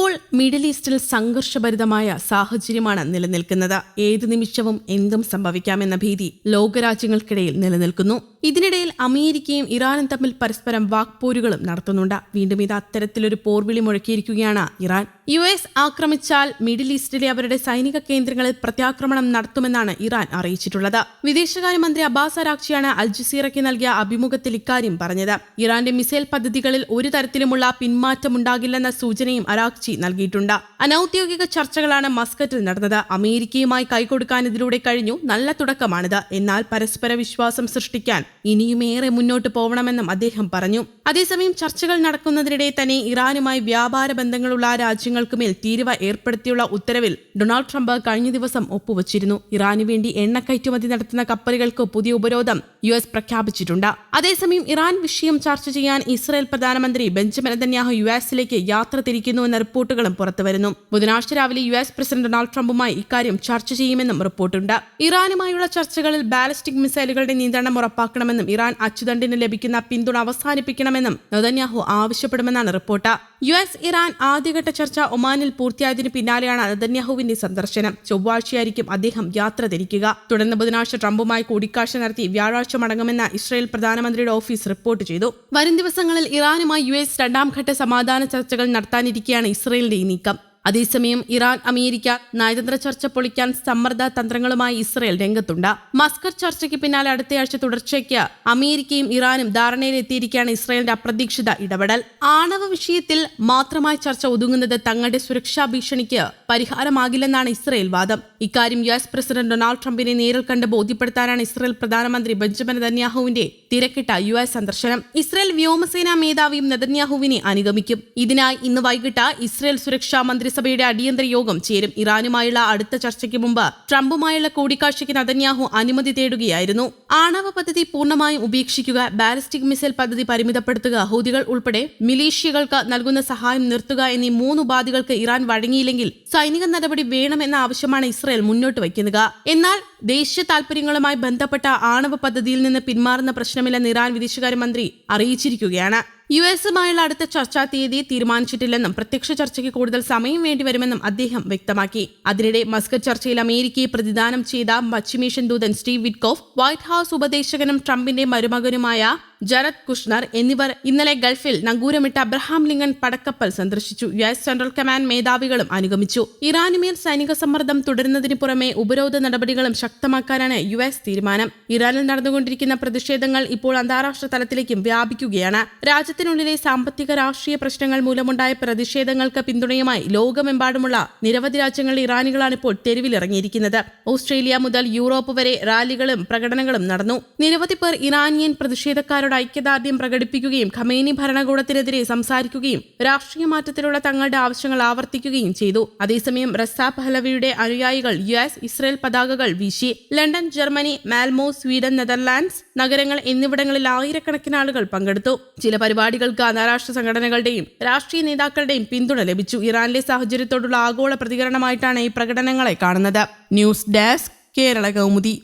ഇപ്പോൾ മിഡിൽ ഈസ്റ്റിൽ സംഘർഷഭരിതമായ സാഹചര്യമാണ് നിലനിൽക്കുന്നത്. ഏതു നിമിഷവും എന്തും സംഭവിക്കാമെന്ന ഭീതി ലോകരാജ്യങ്ങൾക്കിടയിൽ നിലനിൽക്കുന്നു. ഇതിനിടയിൽ അമേരിക്കയും ഇറാനും തമ്മിൽ പരസ്പരം വാക്പോരുകളും നടത്തുന്നുണ്ട്. വീണ്ടും ഇത് അത്തരത്തിലൊരു പോർവിളി മുഴക്കിയിരിക്കുകയാണ് ഇറാൻ. യു എസ് ആക്രമിച്ചാൽ മിഡിൽ ഈസ്റ്റിലെ അവരുടെ സൈനിക കേന്ദ്രങ്ങളിൽ പ്രത്യാക്രമണം നടത്തുമെന്നാണ് ഇറാൻ അറിയിച്ചിട്ടുള്ളത്. വിദേശകാര്യമന്ത്രി അബ്ബാസ് അരാക്ചിയാണ് അൽ ജസീറയ്ക്ക് നൽകിയ അഭിമുഖത്തിൽ ഇക്കാര്യം പറഞ്ഞത്. ഇറാന്റെ മിസൈൽ പദ്ധതികളിൽ ഒരു തരത്തിലുമുള്ള പിന്മാറ്റമുണ്ടാകില്ലെന്ന സൂചനയും അറാക്ചി നൽകിയിട്ടുണ്ട്. അനൌദ്യോഗിക ചർച്ചകളാണ് മസ്കറ്റിൽ നടന്നത്. അമേരിക്കയുമായി കൈകൊടുക്കാൻ ഇതിലൂടെ കഴിഞ്ഞു. നല്ല തുടക്കമാണിത്. എന്നാൽ പരസ്പര വിശ്വാസം സൃഷ്ടിക്കാൻ ഇനിയുമേറെ മുന്നോട്ട് പോകണമെന്നും അദ്ദേഹം പറഞ്ഞു. അതേസമയം ചർച്ചകൾ നടക്കുന്നതിനിടെ തന്നെ ഇറാനുമായി വ്യാപാര ബന്ധങ്ങളുള്ള രാജ്യങ്ങൾക്കുമേൽ തീരുവ ഏർപ്പെടുത്തിയുള്ള ഉത്തരവിൽ ഡൊണാൾഡ് ട്രംപ് കഴിഞ്ഞ ദിവസം ഒപ്പുവച്ചിരുന്നു. ഇറാനു വേണ്ടി എണ്ണ കയറ്റുമതി നടത്തുന്ന കപ്പലുകൾക്ക് പുതിയ ഉപരോധം യു എസ് പ്രഖ്യാപിച്ചിട്ടുണ്ട്. അതേസമയം ഇറാൻ വിഷയം ചർച്ച ചെയ്യാൻ ഇസ്രായേൽ പ്രധാനമന്ത്രി ബെഞ്ചമിൻ നെതന്യാഹു യു എസിലേക്ക് യാത്ര തിരിക്കുന്നുവെന്ന റിപ്പോർട്ടുകളും പുറത്തുവരുന്നു ബുധനാഴ്ച രാവിലെ യു എസ് പ്രസിഡന്റ് ഡൊണാൾഡ് ട്രംപുമായി ഇക്കാര്യം ചർച്ച ചെയ്യുമെന്നും റിപ്പോർട്ടുണ്ട്. ഇറാനുമായുള്ള ചർച്ചകളിൽ ബാലിസ്റ്റിക് മിസൈലുകളുടെ നിയന്ത്രണം ഉറപ്പാക്കണമെന്നും ഇറാൻ അച്ചുതണ്ടിന് ലഭിക്കുന്ന പിന്തുണ അവസാനിപ്പിക്കണമെന്നും നെതന്യാഹു ആവശ്യപ്പെടുമെന്നാണ് റിപ്പോർട്ട്. യു എസ് ഇറാൻ ആദ്യഘട്ട ചർച്ച ഒമാനിൽ പൂർത്തിയായതിന് പിന്നാലെയാണ് നെതന്യാഹുവിന്റെ സന്ദർശനം. ചൊവ്വാഴ്ചയായിരിക്കും അദ്ദേഹം യാത്ര തിരിക്കുക. തുടർന്ന് ബുധനാഴ്ച ട്രംപുമായി കൂടിക്കാഴ്ച നടത്തി വ്യാഴാഴ്ച മടങ്ങുമെന്ന് ഇസ്രായേൽ പ്രധാനമന്ത്രിയുടെ ഓഫീസ് റിപ്പോർട്ട് ചെയ്തു. വരും ദിവസങ്ങളിൽ ഇറാനുമായി യു എസ് രണ്ടാം ഘട്ട സമാധാന ചർച്ചകൾ നടത്താനിരിക്കെയാണ് ഇസ്രയേലിന്റെ ഈ നീക്കം. അതേസമയം ഇറാൻ അമേരിക്ക നയതന്ത്ര ചർച്ച പൊളിക്കാൻ സമ്മർദ്ദ തന്ത്രങ്ങളുമായി ഇസ്രയേൽ രംഗത്തുണ്ട്. മസ്കർ ചർച്ചയ്ക്ക് പിന്നാലെ അടുത്തയാഴ്ച തുടർച്ചയ്ക്ക് അമേരിക്കയും ഇറാനും ധാരണയിലെത്തിയിരിക്കുകയാണ് ഇസ്രയേലിന്റെ അപ്രതീക്ഷിത ഇടപെടൽ. ആണവ വിഷയത്തിൽ മാത്രമായി ചർച്ച ഒതുങ്ങുന്നത് തങ്ങളുടെ സുരക്ഷാ ഭീഷണിക്ക് പരിഹാരമാകില്ലെന്നാണ് ഇസ്രയേൽ വാദം. ഇക്കാര്യം യു എസ് പ്രസിഡന്റ് ഡൊണാൾഡ് ട്രംപിനെ നേരിൽ കണ്ട് ബോധ്യപ്പെടുത്താനാണ് ഇസ്രയേൽ പ്രധാനമന്ത്രി ബെഞ്ചമിൻ നെതന്യാഹുവിന്റെ തിരക്കിട്ട യു എസ് സന്ദർശനം. ഇസ്രയേൽ വ്യോമസേനാ മേധാവിയും നെതന്യാഹുവിനെ അനുഗമിക്കും. ഇതിനായി ഇന്ന് വൈകിട്ട് ഇസ്രയേൽ സുരക്ഷാ മന്ത്രിസഭയുടെ അടിയന്തര യോഗം ചേരും ഇറാനുമായുള്ള അടുത്ത ചർച്ചയ്ക്ക് മുമ്പ് ട്രംപുമായുള്ള കൂടിക്കാഴ്ചയ്ക്ക് നതന്യാഹു അനുമതി തേടുകയായിരുന്നു. ആണവ പദ്ധതി പൂർണമായും ഉപേക്ഷിക്കുക ബാലിസ്റ്റിക് മിസൈൽ പദ്ധതി പരിമിതപ്പെടുത്തുക ഹൂതികൾ ഉൾപ്പെടെ മിലീഷ്യകൾക്ക് നൽകുന്ന സഹായം നിർത്തുക എന്നീ മൂന്ന് ഉപാധികൾക്ക് ഇറാൻ വഴങ്ങിയില്ലെങ്കിൽ സൈനിക നടപടി വേണമെന്ന ആവശ്യമാണ് ഇസ്രയേൽ മുന്നോട്ട് വയ്ക്കുന്നത്. എന്നാൽ ദേശീയ താൽപര്യങ്ങളുമായി ബന്ധപ്പെട്ട ആണവ പദ്ധതിയിൽ നിന്ന് പിന്മാറുന്ന പ്രശ്നമില്ലെന്ന് ഇറാൻ വിദേശകാര്യമന്ത്രി അറിയിച്ചിരിക്കുകയാണ്. യു എസുമായുള്ള അടുത്ത ചർച്ചാ തീയതി തീരുമാനിച്ചിട്ടില്ലെന്നും പ്രത്യക്ഷ ചർച്ചയ്ക്ക് കൂടുതൽ സമയം വേണ്ടിവരുമെന്നും അദ്ദേഹം വ്യക്തമാക്കി. അതിനിടെ മസ്കറ്റ് ചർച്ചയിൽ അമേരിക്കയെ പ്രതിദാനം ചെയ്ത പശ്ചിമേഷ്യൻ ദൂതൻ സ്റ്റീവ് വിറ്റ്കോഫ് വൈറ്റ് ഹൌസ് ഉപദേശകനും ട്രംപിന്റെ മരുമകനുമായ ജറദ് കുഷ്ണർ എന്നിവർ ഇന്നലെ ഗൾഫിൽ നങ്കൂരമിട്ട അബ്രഹാം ലിങ്കൺ പടക്കപ്പൽ സന്ദർശിച്ചു. യു എസ് സെൻട്രൽ കമാൻഡ് മേധാവികളും അനുഗമിച്ചു. ഇറാനുമേൽ സൈനിക സമ്മർദ്ദം തുടരുന്നതിന് പുറമെ ഉപരോധ നടപടികളും ശക്തമാക്കാനാണ് യു എസ് തീരുമാനം. ഇറാനിൽ നടന്നുകൊണ്ടിരിക്കുന്ന പ്രതിഷേധങ്ങൾ ഇപ്പോൾ അന്താരാഷ്ട്ര തലത്തിലേക്കും വ്യാപിക്കുകയാണ്. രാജ്യത്തിനുള്ളിലെ സാമ്പത്തിക രാഷ്ട്രീയ പ്രശ്നങ്ങൾ മൂലമുണ്ടായ പ്രതിഷേധങ്ങൾക്ക് പിന്തുണയുമായി ലോകമെമ്പാടുമുള്ള നിരവധി രാജ്യങ്ങളിൽ ഇറാനികളാണ് ഇപ്പോൾ തെരുവിലിറങ്ങിയിരിക്കുന്നത്. ഓസ്ട്രേലിയ മുതൽ യൂറോപ്പ് വരെ റാലികളും പ്രകടനങ്ങളും നടന്നു. നിരവധി പേർ ഇറാനിയൻ പ്രതിഷേധക്കാരുടെ ഐക്യദാർഢ്യം പ്രകടിപ്പിക്കുകയും ഖമേനി ഭരണകൂടത്തിനെതിരെ സംസാരിക്കുകയും രാഷ്ട്രീയ മാറ്റത്തിലുള്ള തങ്ങളുടെ ആവശ്യങ്ങൾ ആവർത്തിക്കുകയും ചെയ്തു. അതേസമയം റസാ പഹലവിയുടെ അനുയായികൾ യു എസ് ഇസ്രയേൽ പതാകകൾ വീശി London Germany Malmo Sweden Netherlands നഗരങ്ങൾ എന്നിവിടങ്ങളിൽ ആയിരക്കണക്കിന് ആളുകൾ പങ്കെടുത്തു. ചില പരിപാടികൾക്ക് അന്താരാഷ്ട്ര സംഘടനകളുടെയും രാഷ്ട്രീയ നേതാക്കളുടെയും പിന്തുണ ലഭിച്ചു. ഇറാനിലെ സാഹചര്യത്തോടുള്ള ആഗോള പ്രതികരണമായിട്ടാണ് ഈ പ്രകടനങ്ങളെ കാണുന്നത്. News desk Kerala Kaumudi.